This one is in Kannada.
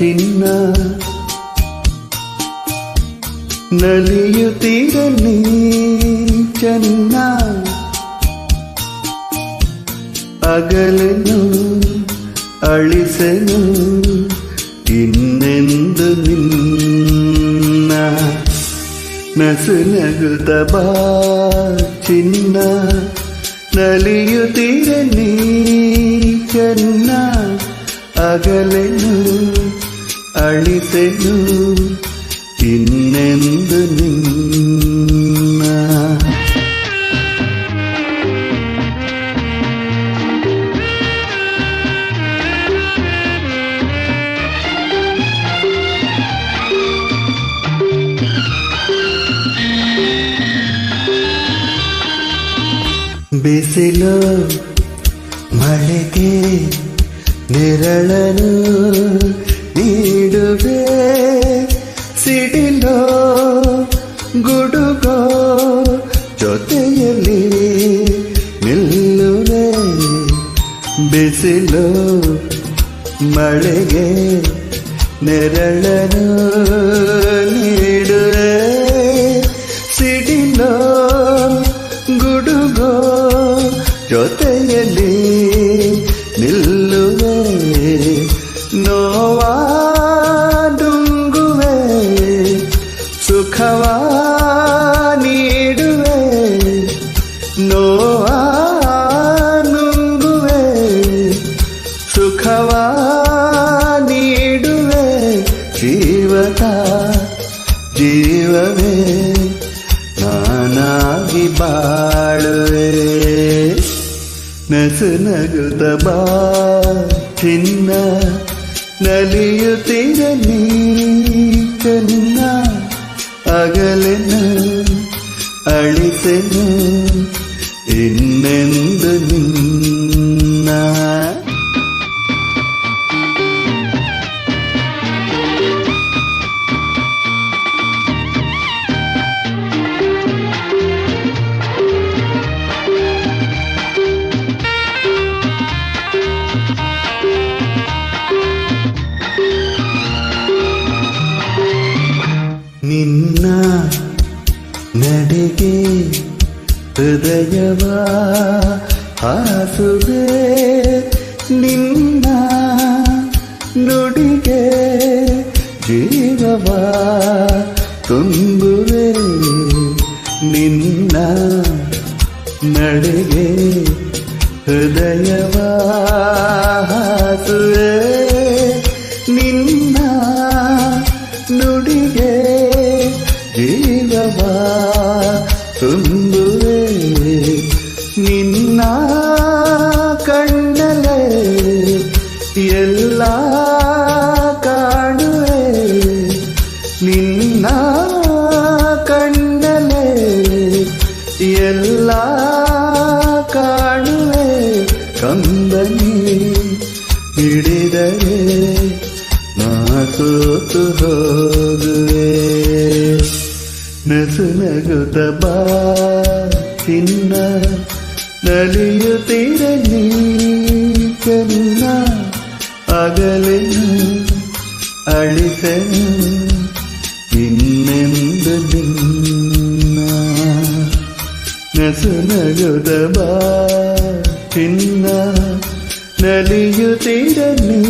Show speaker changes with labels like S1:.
S1: ചിന്ന. നലിയു തീര ചെന്ന. അകലനും അളിസനും ನಸು ನಗುತ್ತ ಬಾ ಚಿನ್ನ ನಲಿಯುತ್ತೀರ ನೀ ಚೆನ್ನ ಅಗಲೆನು ಅಳಿಸೆನು ಇನ್ನೆಂದು ನಿನ್ನ ಬಿಸಿಲು ಮಳೆಗೆ ನೆರಳನು ನೀಡುವೆ. ಸಿಡಿಲೋ ಗುಡುಗೋ ಜೊತೆಯಲ್ಲಿ ನಿಲ್ಲುವೆ. ಬಿಸಿಲು ಮಳೆಗೆ ನೆರಳನು ನೀಡುವೆ ಜೀವವೇ ನಾನಾಗಿ ಬಾಳುವೆ ನಸು ನಗುತ್ತ ಬಾ ಚಿನ್ನ ನಲಿಯುತ್ತಿರ ನೀ ಚೆನ್ನ ಅಗಲೆನು ಅಳಿಸೆನು ಇನ್ನೆಂದು ನಿನ್ನ ಹೃದಯವ ಹಾಸುವೆ ನಿನ್ನ ನುಡಿಗೆ ಜೀವವ ತುಂಬುವೆ ನಿನ್ನ ನಡೆಗೆ ಹೃದಯವ ಹಾಸುವೆ ನಿನ್ನ ನುಡಿಗೆ ಜೀವವ ತುಂಬುವೆ. ನಾ ಸೋತು ಹೋಗುವೆ ನಸು ನಗುತ್ತ ಬಾ ಚಿನ್ನ ನಲಿಯುತ್ತೀರ ನೀ ಚೆನ್ನ ಅಗಲೆನು ಅಳಿಸೆನು ಇನ್ನೆಂದು ನಿನ್ನ ನಸು ನಗುತ್ತ ಬಾ ಚಿನ್ನ ನಲಿಯುತ್ತೀರ ನೀ